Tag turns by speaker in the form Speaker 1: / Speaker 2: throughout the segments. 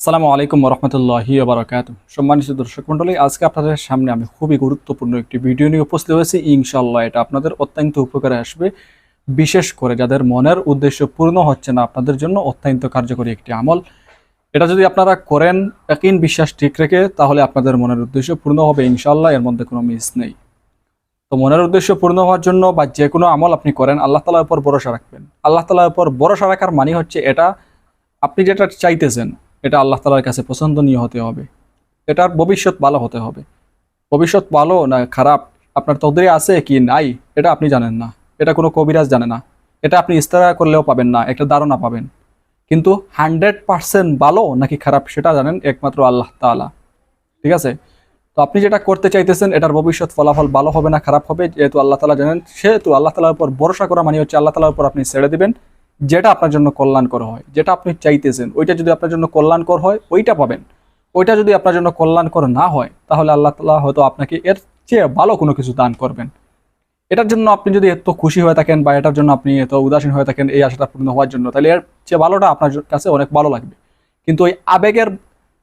Speaker 1: আসসালামু আলাইকুম রহমতুল্লাহি বারকাত সম্মানিত দর্শক মণ্ডলী, আজকে আপনাদের সামনে আমি খুবই গুরুত্বপূর্ণ একটি ভিডিও নিয়ে উপস্থিত হয়েছি। ইনশাল্লাহ এটা আপনাদের অত্যন্ত উপকারে আসবে। বিশেষ করে যাদের মনের উদ্দেশ্য পূর্ণ হচ্ছে না, আপনাদের জন্য অত্যন্ত কার্যকরী একটি আমল। এটা যদি আপনারা করেন, একই বিশ্বাস ঠিক রেখে, তাহলে আপনাদের মনের উদ্দেশ্য পূর্ণ হবে ইনশাল্লাহ এর মধ্যে কোনো মিস নেই। তো মনের উদ্দেশ্য পূর্ণ হওয়ার জন্য বা যে কোনো আমল আপনি করেন, আল্লাহ তালার উপর ভরসা রাখবেন। আল্লাহ তালার উপর ভরসা রাখার মানে হচ্ছে এটা, আপনি যেটা চাইতেছেন এটা আল্লাহ তালার কাছে পছন্দনীয় হতে হবে। এটার ভবিষ্যৎ ভালো হতে হবে। ভবিষ্যৎ ভালো না খারাপ আপনার তদরে আছে কি নাই, এটা আপনি জানেন না। এটা কোনো কবিরাজ জানে না। এটা আপনি ইস্তারা করলেও পাবেন না, একটা ধারণা পাবেন। কিন্তু হান্ড্রেড পার্সেন্ট ভালো নাকি খারাপ সেটা জানেন একমাত্র আল্লাহ তাআলা। ঠিক আছে? তো আপনি যেটা করতে চাইতেছেন, এটার ভবিষ্যৎ ফলাফল ভালো হবে না খারাপ হবে, যেহেতু আল্লাহ তালা জানেন, সেহেতু আল্লাহ তালার উপর ভরসা করা মানে হচ্ছে আল্লাহ তালার উপর আপনি ছেড়ে দিবেন। যেটা আপনার জন্য কল্যাণকর হয়, যেটা আপনি চাইতেছেন, ওইটা যদি আপনার জন্য কল্যাণকর হয়, ওইটা পাবেন। ওইটা যদি আপনার জন্য কল্যাণকর না হয়, তাহলে আল্লাহ তালা হয়তো আপনাকে এর চেয়ে ভালো কোনো কিছু দান করবেন। এটার জন্য আপনি যদি এত খুশি হয়ে থাকেন বা এটার জন্য আপনি এত উদাসীন হয়ে থাকেন, এই আশাটা পূর্ণ হওয়ার জন্য, তাহলে এর চেয়ে ভালোটা আপনার কাছে অনেক ভালো লাগবে। কিন্তু ওই আবেগের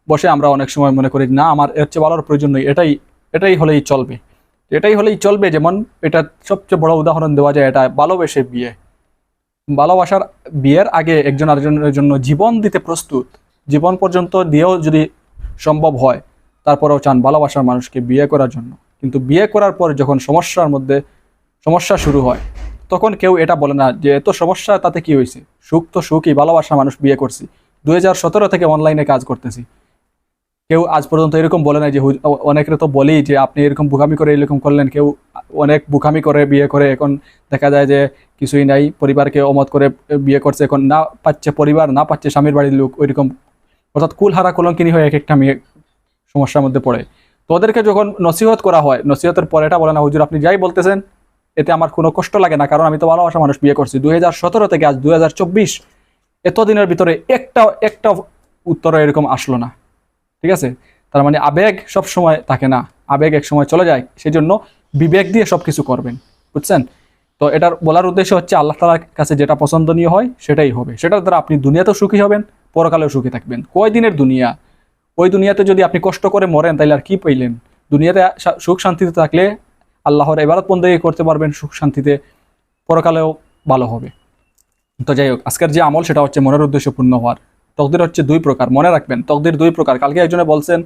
Speaker 1: বসে আমরা অনেক সময় মনে করি, না, আমার এর চেয়ে ভালোর প্রয়োজন নেই। এটাই এটাই হলেই চলবে। এটাই হলেই চলবে, যেমন এটা সবচেয়ে বড় উদাহরণ দেওয়া যায়, এটা ভালোবেসে বিয়ে। ভালোবাসার বিয়ের আগে একজন আরেকজনের জন্য জীবন দিতে প্রস্তুত, জীবন পর্যন্ত দিয়েও যদি সম্ভব হয়, তারপরেও চান ভালোবাসার মানুষকে বিয়ে করার জন্য। কিন্তু বিয়ে করার পর যখন সমস্যার মধ্যে, সমস্যা শুরু হয়, তখন কেউ এটা বলে না যে, এত সমস্যা, তাতে কি হয়েছে? সুখ তো সুখই ভালোবাসা মানুষ বিয়ে করছি। দুই হাজার সতেরো থেকে অনলাইনে কাজ করতেছি। কেউ আজ পর্যন্ত এরকম বলে নাই যে অনেকের তো বলেই যে আপনি এরকম বুকামি করে এরকম করলেন। কেউ অনেক বুকামি করে, বিয়ে করে। এখন দেখা যায় যে কিছুই নাই, পরিবারকে অমত করে বিয়ে করছে। এখন না পাচ্ছে পরিবার, না পাচ্ছে স্বামীর বাড়ির লোক ওইরকম। অর্থাৎ কুলহারা কলঙ্কিনী হয়ে এক একটা মেয়ে সমস্যার মধ্যে পড়ে। তো ওদেরকে যখন নসিহত করা হয়, নসিহতের পরে এটা বলে না, হুজুর, আপনি যাই বলতেছেন, এতে আমার কোনো কষ্ট লাগে না। কারণ আমি তো ভালোবাসা মানুষ, বিয়ে করছি। দুই হাজার সতেরো থেকে আজ দু হাজার চব্বিশ, এতদিনের ভিতরে একটা একটা উত্তর এরকম আসলো না। ঠিক আছে? তার মানে আবেগ সব সময় থাকে না। আবেগ এক সময় চলে যায় সেই জন্য বিবেক দিয়ে সব কিছু করবেন। বুঝছেন? তো এটার বলার উদ্দেশ্য হচ্ছে আল্লাহ তালার কাছে যেটা পছন্দনীয় হয়, সেটাই হবে। সেটার দ্বারা আপনি দুনিয়াতেও সুখী হবেন, পরকালেও সুখী থাকবেন। কয় দিনের দুনিয়া? ওই দুনিয়াতে যদি আপনি কষ্ট করে মরেন তাহলে আর কি পাইলেন? দুনিয়াতে সুখ শান্তিতে থাকলে আল্লাহর এবারত বন্দেগী করতে পারবেন, সুখ শান্তিতে পরকালেও ভালো হবে। তো যাই হোক, আজকের যে আমল, সেটা হচ্ছে মনের উদ্দেশ্য পূর্ণ হওয়ার। তকদির হচ্ছে দুই প্রকার, মনে রাখবেন, তকদির দুই প্রকার। কালকে একজনে বলছেন,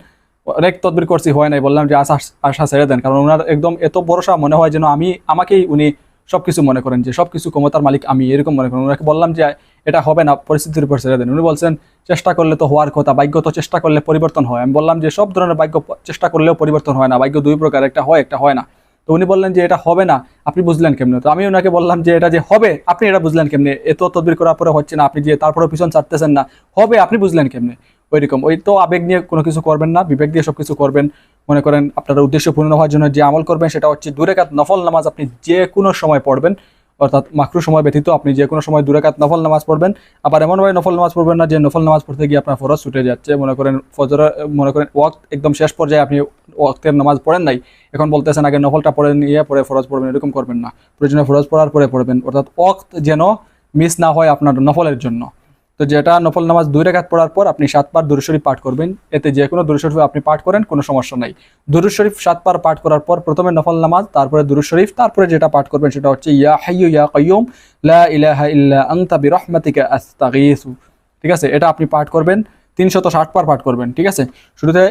Speaker 1: অনেক তদবির করছি, হয় নাই, বললাম যে আশা আশা ছেড়ে দেন, কারণ ওনার একদম এত ভরসা মনে হয় যেন আমি, আমাকেই উনি সব কিছু মনে করেন যে সব কিছু ক্ষমতার মালিক আমি, এরকম মনে করেন। ওনাকে বললাম যে এটা হবে না, পরিস্থিতির উপর ছেড়ে দেন। উনি বলছেন, চেষ্টা করলে তো হওয়ার কথা, ভাগ্য তো চেষ্টা করলে পরিবর্তন হয়। আমি বললাম যে সব ধরনের ভাগ্য চেষ্টা করলেও পরিবর্তন হয় না, ভাগ্য দুই প্রকার, একটা হয় একটা হয় না। তো উনি বললেন যে এটা হবে না, আপনি বুঝলেন কেমনে? তো আমি ওনাকে বললাম যে এটা যে হবে, আপনি এটা বুঝলেন কেমনে? এত তদবির করার পরে হচ্ছে না, আপনি যে তারপরে পিছন ছাড়তেছেন না, হবে, আপনি বুঝলেন কেমনে? ওই রকম ওই তো আবেগ নিয়ে কোনো কিছু করবেন না, বিবেক দিয়ে সব কিছু করবেন। মনে করেন আপনার উদ্দেশ্য পূর্ণ হওয়ার জন্য যে আমল করবেন, সেটা হচ্ছে দূরে কাত নফল নামাজ আপনি যে কোনো সময় পড়বেন। অর্থাৎ মাকরু সময় ব্যতীত আপনি যে কোনো সময় দুরেকাত নফল নামাজ পড়বেন। আবার এমনভাবে নফল নামাজ পড়বেন না যে নফল নামাজ পড়তে গিয়ে আপনার ফরজ ছুটে যাচ্ছে। মনে করেন ফজর, মনে করেন ওয়াক্ত একদম শেষ পর্যায়ে আপনি ওয়াক্তের নামাজ পড়েন নাই। এখন বলতেছেন আগে নফলটা পড়ে নিয়ে পরে ফরজ পড়বেন, এরকম করবেন না। প্রয়োজনে ফরজ পড়ার পরে পড়বেন। অর্থাৎ ওয়াক্ত যেন মিস না হয় আপনার নফলের জন্য। তো যেটা নফল নামাজ দুই রেখাত পড়ার পর আপনি সাতবার দুরুদ শরীফ পাঠ করবেন। এতে যে কোনো দুরুদ শরীফ আপনি পাঠ করেন, কোনো সমস্যা নাই। দুরুদ শরীফ সাতবার পাঠ করার পর প্রথমে নফল নামাজ, তারপরে দুরুদ শরীফ, তারপরে যেটা পাঠ করবেন সেটা হচ্ছে, ইয়া হাইয়ু ইয়া কাইয়ুম লা ইলাহা ইল্লা আনতা বিরহমাতিকা আস্তাগীসু। ঠিক আছে? এটা আপনি পাঠ করবেন, তিনশত ষাট বার পাঠ করবেন, ঠিক আছে? শুরুতে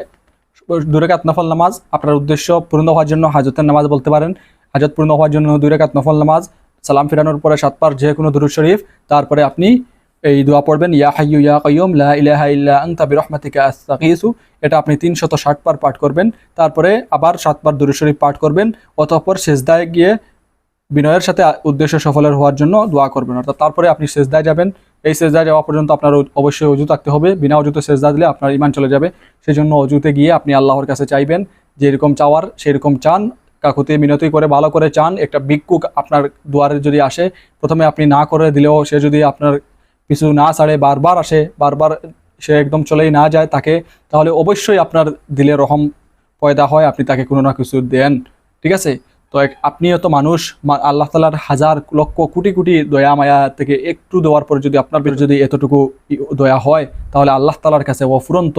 Speaker 1: দুরেকাত নফল নামাজ, আপনার উদ্দেশ্য পূর্ণ হওয়ার জন্য হাজতের নামাজ বলতে পারেন। হাজত পূর্ণ হওয়ার জন্য দুরেকাত নফল নামাজ, সালাম ফিরানোর পরে সাতবার যে কোনো দুরুদ শরীফ, তারপরে আপনি এই দোয়া পড়বেন, ইয়া হাইয়ু ইয়া কাইয়ুম লা ইলাহা ইল্লা আনতা বিরহমাতিকা আস্তাগীসু এটা আপনি তিনশত ষাট বার পাঠ করবেন, তারপরে আবার সাতবার দুরুদ শরীফ পাঠ করবেন, অতঃপর সেজদায় গিয়ে বিনয়ের সাথে উদ্দেশ্য সফলের হওয়ার জন্য দোয়া করবেন। অর্থাৎ তারপরে আপনি সেজদায় যাবেন, এই সেজদায় যাওয়া পর্যন্ত আপনার অবশ্যই অজু থাকতে হবে। বিনা অজুতে সেজদা দিলে আপনার ইমান চলে যাবে। সেই জন্য অজুতে গিয়ে আপনি আল্লাহর কাছে চাইবেন যে এরকম চাওয়ার, সেরকম চান। কাকুতি মিনতি করে, ভালো করে চান। একটা ভিক্ষুক আপনার দুয়ারে যদি আসে, প্রথমে আপনি না করে দিলেও সে যদি আপনার কিছু না ছাড়ে, বারবার আসে, বারবার সে একদম চলেই না যায় তাকে, তাহলে অবশ্যই আপনার দিলে রহম পয়দা হয়, আপনি তাকে কোনো না কিছু দেন, ঠিক আছে? তো এক- আপনিও তো মানুষ আল্লাহ তালার হাজার লক্ষ, কোটি কোটি দয়া মায়া থেকে একটু দেওয়ার পরে যদি আপনার যদি এতটুকু দয়া হয়, তাহলে আল্লাহ তালার কাছে অফুরন্ত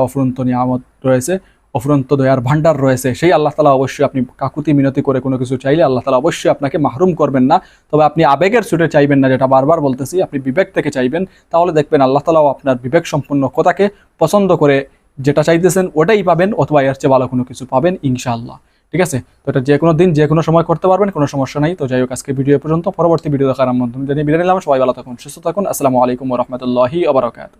Speaker 1: অফুরন্ত নিয়ামত রয়েছে। অফুরন্ত দয়ার ভান্ডার রয়েছে, সেই আল্লাহ তালা অবশ্যই আপনি কাকুতি মিনতি করে কোনো কিছু চাইলে আল্লাহ তালা অবশ্যই আপনাকে মাহরুম করবেন না। তবে আপনি আবেগের ছুটে চাইবেন না, যেটা বারবার বলতেছি, আপনি বিবেক থেকে চাইবেন, তাহলে দেখবেন আল্লাহ তালাও আপনার বিবেক সম্পন্ন কথাকে পছন্দ করে যেটা চাইতেছেন ওটাই পাবেন, অথবা এর চেয়ে ভালো কোনো কিছু পাবেন, ইনশাআল্লাহ। ঠিক আছে? তো এটা যে কোনো দিন, যে কোনো সময় করতে পারবেন, কোনো সমস্যা নাই। তো যাই হোক, আজকে ভিডিও পর্যন্ত। পরবর্তী ভিডিও দেখার মাধ্যমে জানিয়ে বিদায় নিলাম। সবাই ভালো থাকুন, সুস্থ থাকুন। আসসালামু আলাইকুম রহমতুল্লাহি আবরকাত